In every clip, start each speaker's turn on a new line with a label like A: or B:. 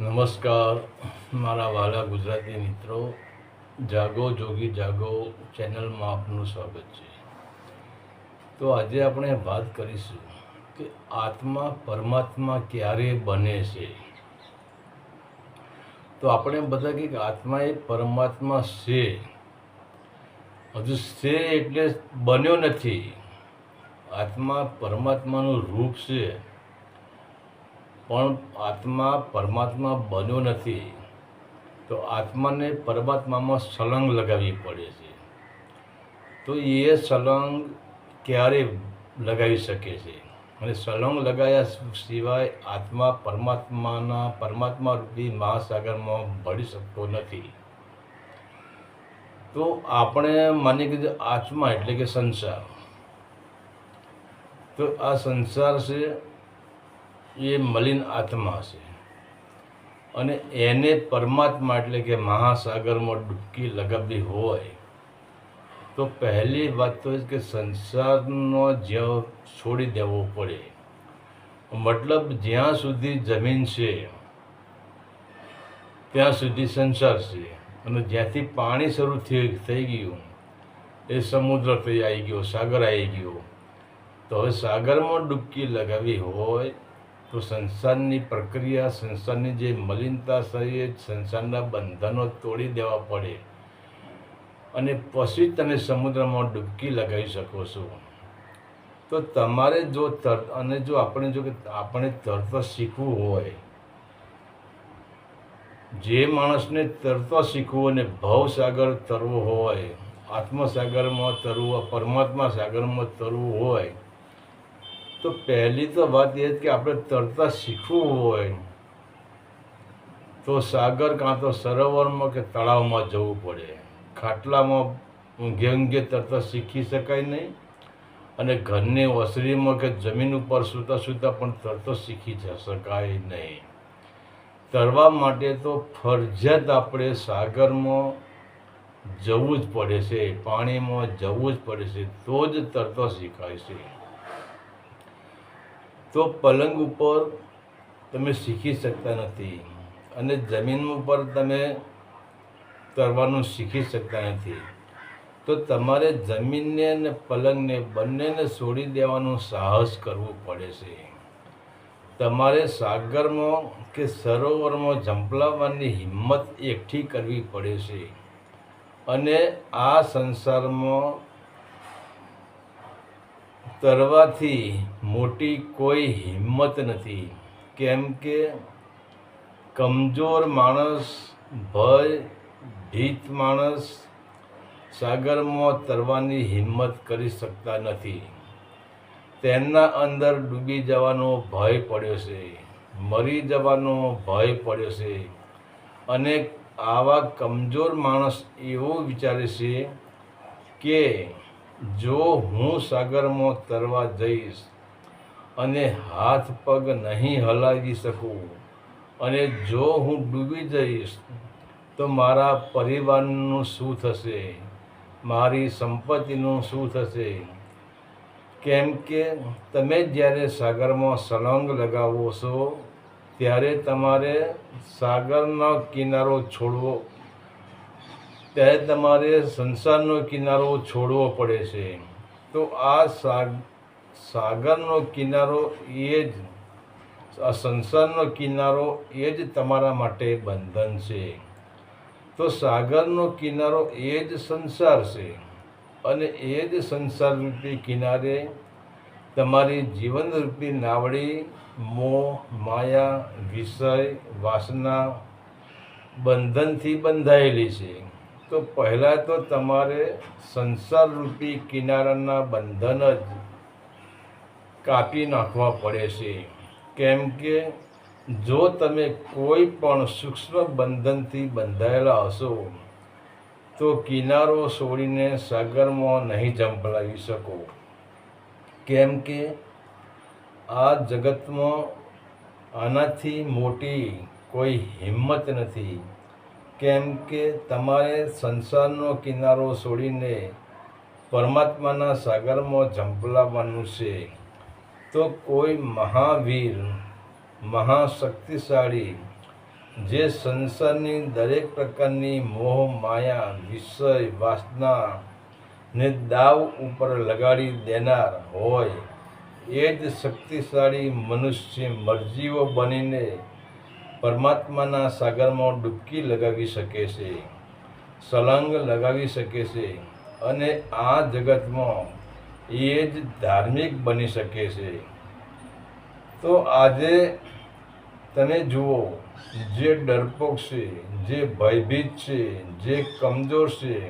A: નમસ્કાર. મારા વાલા ગુજરાતી મિત્રો, જાગો જોગી જાગો ચેનલમાં આપનું સ્વાગત છે. તો આજે આપણે વાત કરીશું કે આત્મા પરમાત્મા ક્યારે બને છે? તો આપણે બધા કે આત્મા એ પરમાત્મા છે. હજુ છે એટલે બન્યો નથી. આત્મા પરમાત્માનું રૂપ છે. પણ આત્મા પરમાત્મા બન્યો નથી, તો આત્માને પરમાત્મામાં સળંગ લગાવવી પડે છે. તો એ સળંગ ક્યારે લગાવી શકે છે? અને સળંગ લગાવ્યા સિવાય આત્મા પરમાત્માના, પરમાત્મા રૂપી મહાસાગરમાં ભળી શકતો નથી. તો આપણે માની કે આત્મા એટલે કે સંસાર. તો આ સંસાર છે એ મલિન આત્મા છે. અને એને પરમાત્મા એટલે કે મહાસાગરમાં ડૂબકી લગાવવી હોય, તો પહેલી વાત તો કે સંસારનો જવ છોડી દેવો પડે. મતલબ જ્યાં સુધી જમીન છે, ત્યાં સુધી સંસાર છે. અને જ્યાંથી પાણી શરૂ થઈ ગયું, એ સમુદ્ર થઈ આવી ગયો, સાગર આવી ગયો. તો હવે સાગરમાં ડૂબકી લગાવવી હોય તો સંસારની પ્રક્રિયા, સંસારની જે મલિનતા છે એ સંસારના બંધનો તોડી દેવા પડે. અને પછી તમે સમુદ્રમાં ડૂબકી લગાવી શકો છો. તો તમારે જો તર, અને જો આપણે જો કે આપણે તરત શીખવું હોય, જે માણસને તરત શીખવું અને ભવસાગર તરવો હોય, આત્મસાગરમાં તરવું, પરમાત્મા સાગરમાં તરવું હોય તો પહેલી તો વાત એ જ કે આપણે તરતા શીખવું હોય, તો સાગર કાં તો સરોવરમાં કે તળાવમાં જવું પડે. ખાટલામાં ઊંઘે ઊંઘે તરતા શીખી શકાય નહીં. અને ઘરની ઓસરીમાં કે જમીન ઉપર સૂતા સૂતા પણ તરતો શીખી શકાય નહીં. તરવા માટે તો ફરજિયાત આપણે સાગરમાં જવું જ પડે છે, પાણીમાં જવું જ પડે છે, તો જ તરતો શીખાય છે. તો પલંગ ઉપર તમે શીખી શકતા નથી અને જમીન ઉપર તમે તરવાનું શીખી શકતા નથી. તો તમારે જમીનને અને પલંગને બંનેને છોડી દેવાનું સાહસ કરવું પડે છે. તમારે સાગરમાં કે સરોવરમાં ઝંપલાવવાની હિંમત એકઠી કરવી પડે છે. અને આ સંસારમાં તરવાથી મોટી કોઈ હિંમત નથી. કેમ કે કમજોર માણસ, ભય, ભીત માણસ સાગરમાં તરવાની હિંમત કરી શકતા નથી. તેમના અંદર ડૂબી જવાનો ભય પડ્યો છે, મરી જવાનો ભય પડ્યો છે. અને આવા કમજોર માણસ એવો વિચારે છે કે જો હું સાગરમાં તરવા જઈશ અને હાથ પગ નહીં હલાવી શકું અને જો હું ડૂબી જઈશ, તો મારા પરિવારનું શું થશે? મારી સંપત્તિનું શું થશે? કેમ કે તમે જ્યારે સાગરમાં સળંગ લગાવો છો, ત્યારે તમારે સાગરનો કિનારો છોડવો ત્યારે તમારે સંસારનો કિનારો છોડવો પડે છે. તો આ સાગ, સાગરનો કિનારો એ જ, આ સંસારનો કિનારો એ જ તમારા માટે બંધન છે. તો સાગરનો કિનારો એ જ સંસાર છે અને એ જ સંસાર રૂપી કિનારે તમારી જીવનરૂપી નાવડી, મોહ, માયા, વિષય, વાસના બંધનથી બંધાયેલી છે. તો પહેલાં તો તમારે સંસારરૂપી કિનારાના બંધન જ કાપી નાખવા પડે છે. કેમ કે જો તમે કોઈ પણ સૂક્ષ્મ બંધનથી બંધાયેલા હશો, તો કિનારો છોડીને સાગરમાં નહીં ઝંપલાવી શકો. કેમ કે આ જગતમાં આનાથી મોટી કોઈ હિંમત નથી. કેમ કે તમારે સંસારનો કિનારો છોડીને પરમાત્માના સાગરમાં ઝંપલાવવાનું છે, તો કોઈ મહાવીર, મહાશક્તિશાળી, જે સંસારની દરેક પ્રકારની મોહ, માયા, વિષય, વાસના ને દાવ ઉપર લગાડી દેનાર હોય, એ જ શક્તિશાળી મનુષ્ય, મરજીઓ બનીને પરમાત્માના સાગરમાં ડૂબકી લગાવી શકે છે સલંગ લગાવી શકે છે અને આ જગતમાં એ જ ધાર્મિક બની શકે છે. તો આજે તમે જુઓ, જે ડરપોક છે, જે ભયભીત છે, જે કમજોર છે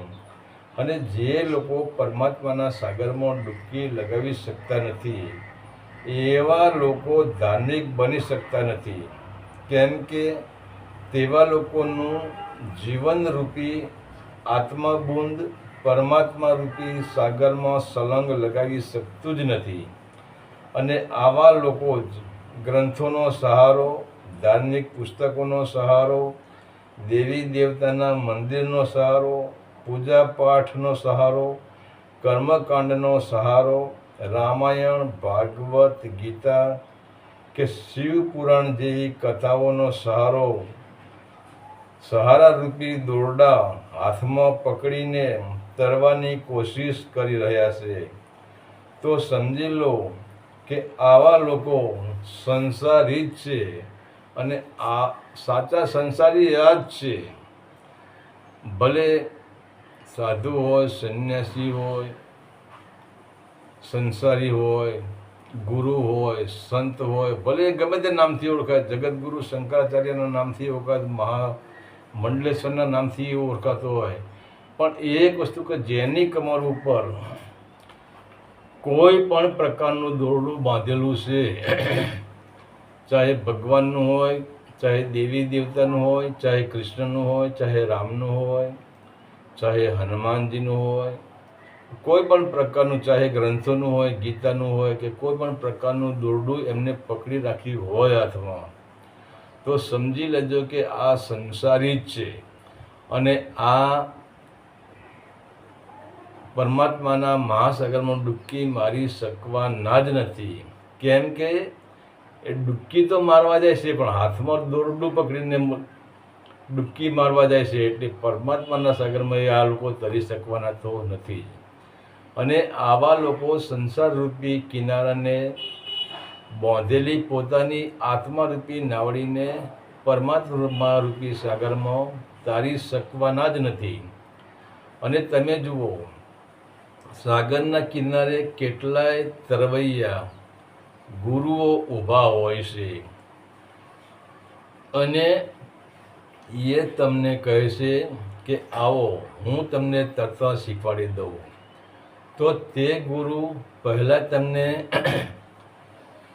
A: અને જે લોકો પરમાત્માના સાગરમાં ડૂબકી લગાવી શકતા નથી, એવા લોકો ધાર્મિક બની શકતા નથી. કેમ કે તેવા લોકોનું જીવનરૂપી, આત્મબુંદ પરમાત્મા રૂપી સાગરમાં સલંગ લગાવી શકતું જ નથી. અને આવા લોકો જ ગ્રંથોનો સહારો, ધાર્મિક પુસ્તકોનો સહારો દેવી દેવતાના મંદિરનો સહારો પૂજા પાઠનો સહારો, કર્મકાંડનો સહારો, રામાયણ, ભાગવત, ગીતા કે શિવ પુરાણ જેવી કથાઓનો સહારો, સહારા રૂપી દોરડા હાથમાં પકડીને તરવાની કોશિશ કરી રહ્યા છે. તો સમજી લો કે આવા લોકો સંસારી જ છે અને આ સાચા સંસારી જ છે. ભલે સાધુ હોય, સંન્યાસી હોય, સંસારી હોય ગુરુ હોય, સંત હોય, ભલે ગમે તે નામથી ઓળખાય જગતગુરુ શંકરાચાર્યના નામથી ઓળખાય મહા મંડલેશ્વરના નામથી ઓળખાતો હોય. પણ એક વસ્તુ કે જેની કમર ઉપર કોઈ પણ પ્રકારનું દોરડું બાંધેલું છે, ચાહે ભગવાનનું હોય, ચાહે દેવી દેવતાનું હોય, ચાહે કૃષ્ણનું હોય, ચાહે રામનું હોય, ચાહે હનુમાનજીનું હોય કોઈ પણ પ્રકારનું, ચાહે ગ્રંથોનું હોય, ગીતાનું હોય કે કોઈ પણ પ્રકારનું દોરડું એમને પકડી રાખ્યું હોય હાથમાં, તો સમજી લેજો કે આ સંસારી જ છે. અને આ પરમાત્માના મહાસાગરમાં ડૂબકી મારી શકવાના જ નથી. કેમ કે એ ડૂબકી તો મારવા જાય છે, પણ હાથમાં દોરડું પકડીને ડૂબકી મારવા જાય છે, એટલે પરમાત્માના સાગરમાં એ આ લોકો તરી શકવાના તો નથી અને આવા લોકો સંસારરૂપી કિનારાને બાંધેલી પોતાની આત્મારૂપી નાવડીને પરમાત્મા રૂપી સાગરમાં તારી શકવાના જ નથી. અને તમે જુઓ, સાગરના કિનારે કેટલાય તરવૈયા ગુરુઓ ઊભા હોય છે. અને એ તમને કહે છે કે, આવો, હું તમને તરતા શીખવાડી દઉં. તો તે ગુરુ પહેલાં તમને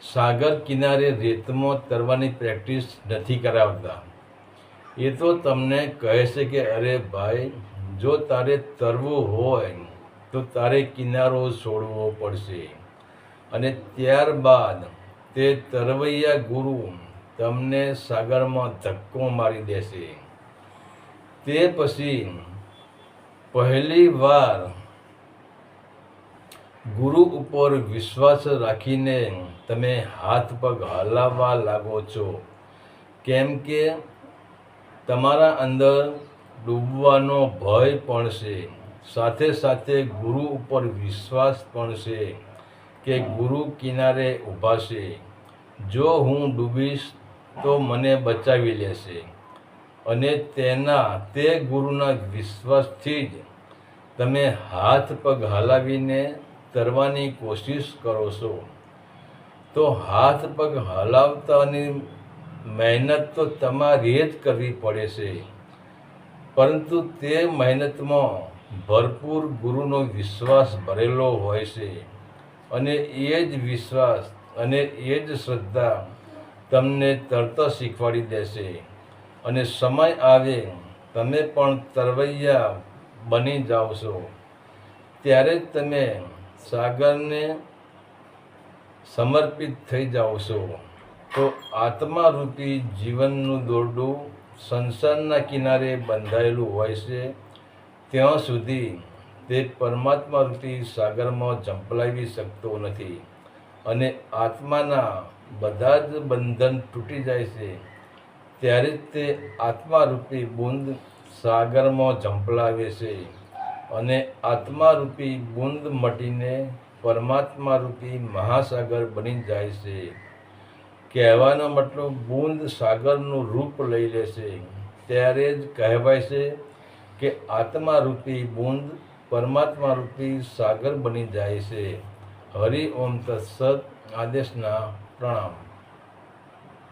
A: સાગર કિનારે રેતમાં તરવાની પ્રેક્ટિસ નથી કરાવતા. એ તો તમને કહે છે કે, અરે ભાઈ, જો તારે તરવું હોય, તો તારે કિનારો છોડવો પડશે. અને ત્યારબાદ તે તરવૈયા ગુરુ તમને સાગરમાં ધક્કો મારી દેશે. તે પછી પહેલી વાર ગુરુ ઉપર વિશ્વાસ રાખીને તમે હાથ પગ હલાવવા લાગો છો. કેમ કે તમારા અંદર ડૂબવાનો ભય પણ છે. સાથે સાથે ગુરુ ઉપર વિશ્વાસ પણ છે કે ગુરુ કિનારે ઊભા છે. જો હું ડૂબીશ તો મને બચાવી લેશે. અને તેના તે ગુરુના વિશ્વાસથી જ તમે હાથ પગ હલાવીને તરવાની કોશિશ કરો છો, તો હાથ પગ હલાવતાની મહેનત તો તમારી જ કરવી પડે છે. પરંતુ તે મહેનતમાં ભરપૂર ગુરુનો વિશ્વાસ ભરેલો હોય છે અને એ જ વિશ્વાસ અને એ જ શ્રદ્ધા તમને તરત શીખવાડી દેશે અને સમય આવે તમે પણ તરવૈયા બની જાઓ છો. ત્યારે જ તમે સાગરને સમર્પિત થઈ જાઓ છો, તો આત્મારૂપી જીવનનું દોરડું સંસારના કિનારે બંધાયેલું હોય છે. ત્યાં સુધી તે પરમાત્મા રૂપી સાગરમાં ઝંપલાવી શકતો નથી અને આત્માના બધા જ બંધન તૂટી જાય છે. ત્યારે જ તે આત્મારૂપી બુંદ સાગરમાં ઝંપલાવે છે. અને આત્મારૂપી બુંદ મટીને પરમાત્મારૂપી મહાસાગર બની જાય છે. કહેવાનો મતલબ બુંદ સાગરનું રૂપ લઈ લે છે. ત્યારે જ કહેવાય છે કે આત્મારૂપી બુંદ પરમાત્મારૂપી સાગર બની જાય છે. હરિ ઓમ તત્સદ આદેશના પ્રણામ.